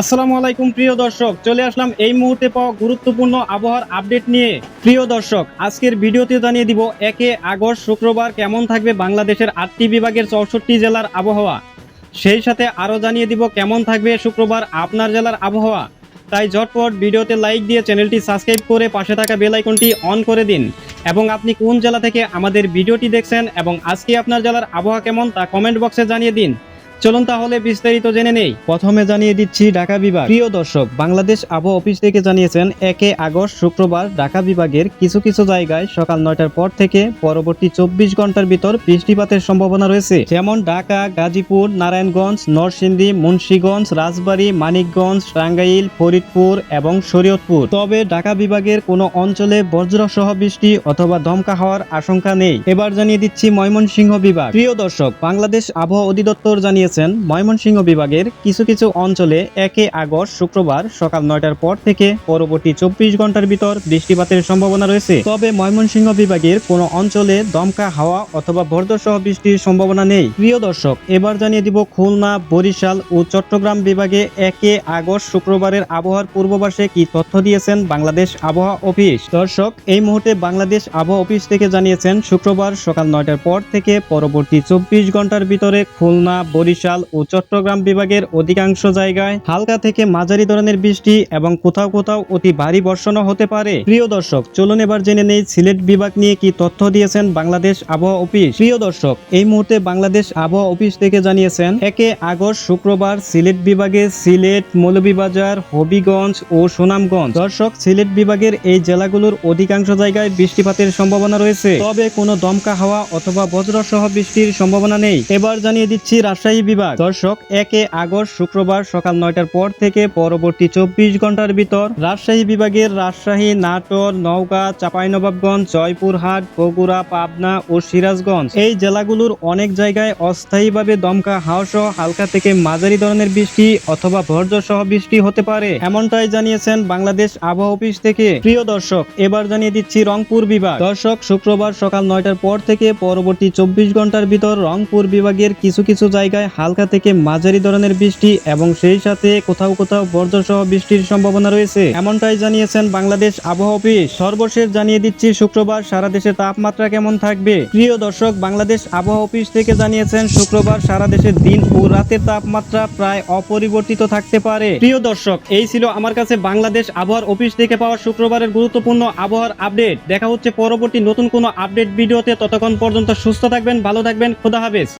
আসসালামু আলাইকুম, প্রিয় দর্শক। চলে আসলাম এই মুহূর্তে পাওয়া গুরুত্বপূর্ণ আবহাওয়ার আপডেট নিয়ে। প্রিয় দর্শক, আজকের ভিডিওতে জানিয়ে দিব, একে আগস্ট শুক্রবার কেমন থাকবে বাংলাদেশের আটটি বিভাগের চৌষট্টি জেলার আবহাওয়া। সেই সাথে আরও জানিয়ে দিব, কেমন থাকবে শুক্রবার আপনার জেলার আবহাওয়া। তাই ঝটপট ভিডিওতে লাইক দিয়ে চ্যানেলটি সাবস্ক্রাইব করে পাশে থাকা বেল আইকনটি অন করে দিন। এবং আপনি কোন জেলা থেকে আমাদের ভিডিওটি দেখছেন এবং আজকে আপনার জেলার আবহাওয়া কেমন তা কমেন্ট বক্সে জানিয়ে দিন। চলুন তাহলে বিস্তারিত জেনে নেই। প্রথমে জানিয়ে দিচ্ছি ঢাকা বিভাগ। প্রিয় দর্শক, বাংলাদেশ আবহাওয়া অফিস থেকে জানিয়েছেন, একে আগস্ট শুক্রবার ঢাকা বিভাগের কিছু কিছু জায়গায় সকাল নয়টার পর থেকে পরবর্তী চব্বিশ ঘণ্টার ভিতর বৃষ্টিপাতের সম্ভাবনা রয়েছে। যেমন ঢাকা, গাজীপুর, নারায়ণগঞ্জ, নরসিংদী, মুন্সীগঞ্জ, রাজবাড়ী, মানিকগঞ্জ টাঙ্গাইল ফরিদপুর এবং শরীয়তপুর। তবে ঢাকা বিভাগের কোনো অঞ্চলে বজ্রসহ বৃষ্টি অথবা দমকা হওয়ার আশঙ্কা নেই। এবার জানিয়ে দিচ্ছি ময়মনসিংহ বিভাগ। প্রিয় দর্শক, বাংলাদেশ আবহাওয়া অধিদপ্তর জানিয়েছেন, ময়মনসিংহ বিভাগের কিছু কিছু অঞ্চলে একে আগস্ট শুক্রবার সকাল নয়টার পর থেকে পরবর্তী চব্বিশ ঘণ্টার ভিতর বৃষ্টিপাতের সম্ভাবনা রয়েছে। তবে ময়মনসিংহ বিভাগের কোনো অঞ্চলে দমকা হাওয়া অথবা বর্ধসহ বৃষ্টির সম্ভাবনা নেই। প্রিয় দর্শক, এবার জানিয়ে দিব খুলনা, বরিশাল ও চট্টগ্রাম বিভাগে একে আগস্ট শুক্রবারের আবহাওয়ার পূর্বাভাসে কি তথ্য দিয়েছেন বাংলাদেশ আবহাওয়া অফিস? দর্শক, এই মুহূর্তে বাংলাদেশ আবহাওয়া অফিস থেকে জানিয়েছেন, শুক্রবার সকাল নয়টার পর থেকে পরবর্তী চব্বিশ ঘণ্টার ভিতরে খুলনা, বরিশাল ও চট্টগ্রাম বিভাগের অধিকাংশ জায়গায় হালকা থেকে মাঝারি ধরনের বৃষ্টি এবং কোথাও কোথাও অতি ভারী বর্ষণও হতে পারে। প্রিয় দর্শক, চলুন এবার জেনে নেই সিলেট বিভাগ নিয়ে কি তথ্য দিয়েছেন বাংলাদেশ আবহাওয়া অফিস। প্রিয় দর্শক, এই মুহূর্তে বাংলাদেশ আবহাওয়া অফিস থেকে জানিয়েছেন, একে আগস্ট শুক্রবার সিলেট বিভাগে সিলেট, মৌলভীবাজার, হবিগঞ্জ ও সুনামগঞ্জ। দর্শক, সিলেট বিভাগের এই জেলাগুলোর অধিকাংশ জায়গায় বৃষ্টিপাতের সম্ভাবনা রয়েছে। তবে কোনো দমকা হাওয়া অথবা বজ্রসহ বৃষ্টির সম্ভাবনা নেই। এবার জানিয়ে দিচ্ছি রাজশাহী বিভাগ। দর্শক, একে আগস্ট শুক্রবার সকাল নয়টার পর থেকে পরবর্তী চব্বিশ ঘণ্টার ভিতর রাজশাহী বিভাগের রাজশাহী, নাটোর, নওগাঁ, চাঁপাইনবাবগঞ্জ, জয়পুরহাট, বগুড়া, পাবনা ও সিরাজগঞ্জ এই জেলাগুলোর অনেক জায়গায় অস্থায়ীভাবে দমকা হাওয়া সহ হালকা থেকে মাঝারি ধরনের বৃষ্টি অথবা ভর্জ সহ বৃষ্টি হতে পারে। এমনটাই জানিয়েছেন বাংলাদেশ আবহাওয়া অফিস থেকে। প্রিয় দর্শক, এবার জানিয়ে দিচ্ছি রংপুর বিভাগ। দর্শক, শুক্রবার সকাল নয়টার পর থেকে পরবর্তী চব্বিশ ঘণ্টার ভিতর রংপুর বিভাগের কিছু কিছু জায়গায় হালকা থেকে মাঝারি ধরনের বৃষ্টি এবং সেই সাথে কোথাও কোথাও বর্জ্যসহ বৃষ্টির সম্ভাবনা রয়েছে। এমনটাই জানিয়েছেন বাংলাদেশ আবহাওয়া অফিস। সর্বশেষ জানিয়ে দিচ্ছি, শুক্রবার সারা দেশে তাপমাত্রা কেমন থাকবে? প্রিয় দর্শক, বাংলাদেশ আবহাওয়া অফিস থেকে জানিয়েছেন, শুক্রবার সারা দেশে দিন ও রাতের তাপমাত্রা প্রায় অপরিবর্তিত থাকতে পারে। প্রিয় দর্শক, এই ছিল আমার কাছে বাংলাদেশ আবহাওয়ার অফিস থেকে পাওয়া শুক্রবারের গুরুত্বপূর্ণ আবহাওয়ার আপডেট। দেখা হচ্ছে পরবর্তী নতুন কোনো আপডেট ভিডিওতে। ততক্ষণ পর্যন্ত সুস্থ থাকবেন, ভালো থাকবেন, খোদা হাফেজ।